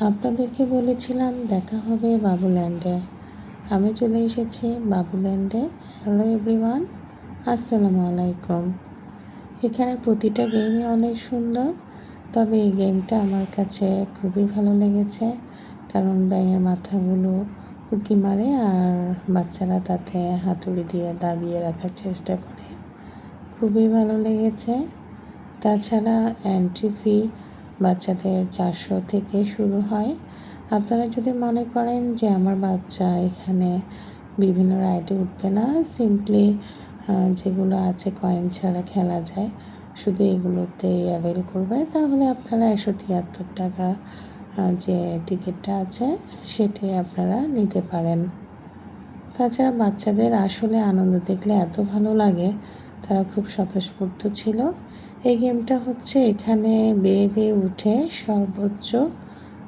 আপনাদেরকে বলেছিলাম দেখা হবে বাবুল্যান্ডে। আমি চলে এসেছি বাবুল্যান্ডে। হ্যালো এভরিওয়ান, আসসালামু আলাইকুম। এখানে প্রতিটা গেমই অনেক সুন্দর, তবে এই গেমটা আমার কাছে খুবই ভালো লেগেছে। কারণ ব্যাঙের মাথাগুলো উঁকি মারে আর বাচ্চারা তাতে হাতুড়ি দিয়ে দাবিয়ে রাখার চেষ্টা করে। খুবই ভালো লেগেছে। তাছাড়া এন্ট্রি ফি বাচ্চাদের চারশো থেকে শুরু হয়। আপনারা যদি মনে করেন যে আমার বাচ্চা এখানে বিভিন্ন রাইডে উঠবে না সিম্পলি যেগুলো আছে কয়েন ছাড়া খেলা যায়, শুধু এগুলোতে অ্যাভেল করবে, তাহলে আপনারা একশো তিয়াত্তর টাকা যে টিকিটটা আছে সেটি আপনারা নিতে পারেন। তাছাড়া বাচ্চাদের আসলে আনন্দ দেখলে এত ভালো লাগে তারা খুব স্বতঃস্ফূর্ত ছিল। এই গেমটা হচ্ছে এখানে বেয়ে বেয়ে উঠে সর্বোচ্চ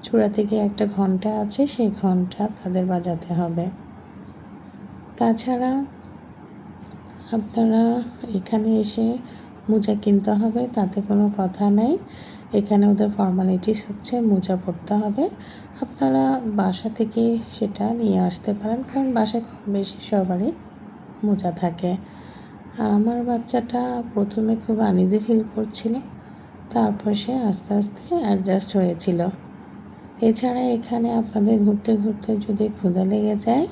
চূড়া থেকে একটা ঘণ্টা আছে, সেই ঘণ্টা তাদের বাজাতে হবে। তাছাড়া আপনারা এখানে এসে মোজা কিনতে হবে, তাতে কোনো কথা নেই। এখানে ওদের ফর্মালিটিস হচ্ছে মোজা পড়তে হবে। আপনারা বাসা থেকে সেটা নিয়ে আসতে পারেন, কারণ বাসায় কম বেশি সবারই মোজা থাকে। আমার বাচ্চাটা প্রথমে খুব আনইজি ফিল করছিল, তারপর সে আস্তে আস্তে অ্যাডজাস্ট হয়েছিল। এছাড়া এখানে আপনাদের ঘুরতে ঘুরতে যদি ক্ষুদা লেগে যায়,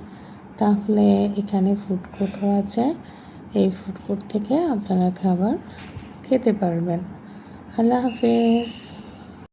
তাহলে এখানে ফুড কোর্টও আছে। এই ফুড কোর্ট থেকে আপনারা খাবার খেতে পারবেন। আল্লাহ হাফেজ।